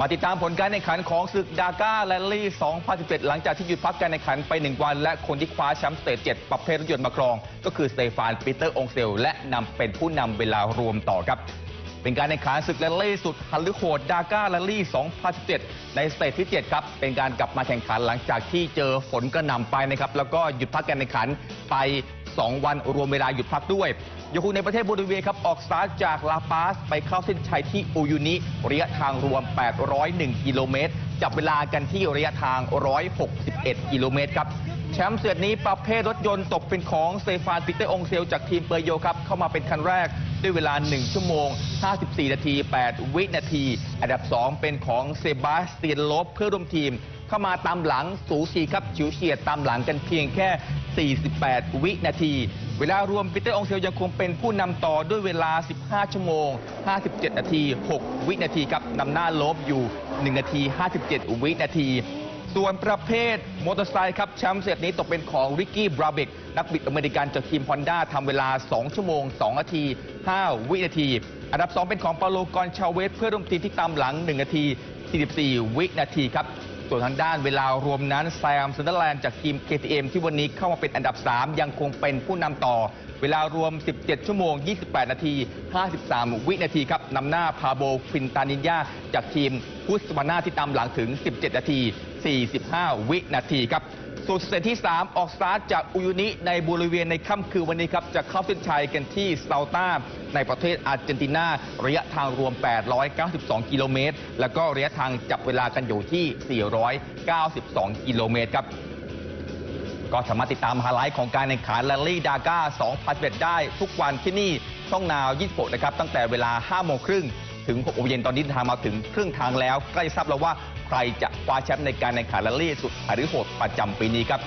มาติดตามผลการแข่งขันของศึกดาก้าแรลลี่ 2017 หลังจากที่หยุดพักการแข่งขันไป 1 วัน และคนที่คว้าแชมป์สเตจ7ประเภทรถยนต์มาครอง ก็คือสเตฟานปีเตอร์องเซล และนำเป็นผู้นำเวลารวมต่อครับ เป็นการแข่งขันศึกแรลลี่สุดฮันลึกโหดดาก้าแรลลี่ 2017 ในสเตจที่ 7 ครับ เป็นการกลับมาแข่งขันหลังจากที่เจอฝนกระหน่ำไปนะครับแล้วก็หยุดพักการแข่งขันไป 2 วันรวมเวลาหยุดพักด้วยโยคูในประเทศโบลิเวียครับออกสตาร์ทจากลาปาสไปเข้าเส้นชัยที่อูยูนิระยะทางรวม 801 กิโลเมตร จับเวลากันที่ระยะทาง 161 กิโลเมตรครับ ชมป์เสือนี้ประเภทรถยนต์ตกเป็นของเตฟานปิเตอร์องเซล จากทีมเปอร์โยครับ เข้ามาเป็นคันแรกด้วยเวลา 1 ชั่วโมง 54 นาที 8 วินาที อันดับ 2 เป็นของเซบาสเตียนลบเพื่อร่วมทีม เข้ามาตามหลังสูสีครับฉิวเฉียดตามหลังกันเพียงแค่ 48 วินาที เวลารวมปีเตอร์องเซลยังคงเป็นผู้นำต่อด้วยเวลา 15 ชั่วโมง 57 นาที 6 วินาทีครับนำหน้าลบอยู่ 1 นาที 57 วินาที ส่วนประเภทมอเตอร์ไซค์ครับแชมป์เซตนี้ตกเป็นของริกกี้บราเบกนักบิดอเมริกันจากทีมฮอนด้าทำเวลา 2 ชั่วโมง 2 นาที 5 วินาที อันดับ 2 เป็นของปาโลกอนชาเวสเพื่อร่วมทีมที่ตามหลัง 1 นาที 44 วินาทีครับส่วนทางด้านเวลารวมนั้นแซมซันเดอร์แลนด์จากทีม KTM ที่วันนี้เข้ามาเป็นอันดับ 3 ยังคงเป็นผู้นำต่อ เวลารวม 17 ชั่วโมง 28 นาที 53 วินาทีครับนำหน้าพาโบควินตานินยาจากทีมพุสวาน่าที่ตามหลังถึง 17 นาที 45 วินาทีครับส่วนสเตที่ 3 ออกสตาร์ทจากอุยุนิในบริเวณในค่ำคืนวันนี้ครับ จะเข้าเส้นชัยกันที่ซาลตาในประเทศอาร์เจนตินา ระยะทางรวม 892 กิโลเมตร แล้วก็ระยะทางจับเวลากันอยู่ที่ 492 กิโลเมตรครับ ก็สามารถติดตามไฮไลท์ของการแข่งขันแรลลี่ดาก้า2011 ได้ทุกวันที่นี่ช่องนาว 26 นะครับ ตั้งแต่เวลา 5 โมงครึ่งถึง6โมงเย็นตอนนี้ทางมาถึงครึ่งทางแล้วใกล้ทราบแล้วว่า ใครจะคว้าแชมป์ในการแข่งขันแรลลี่สุดหรือโหดประจำปีนี้ครับ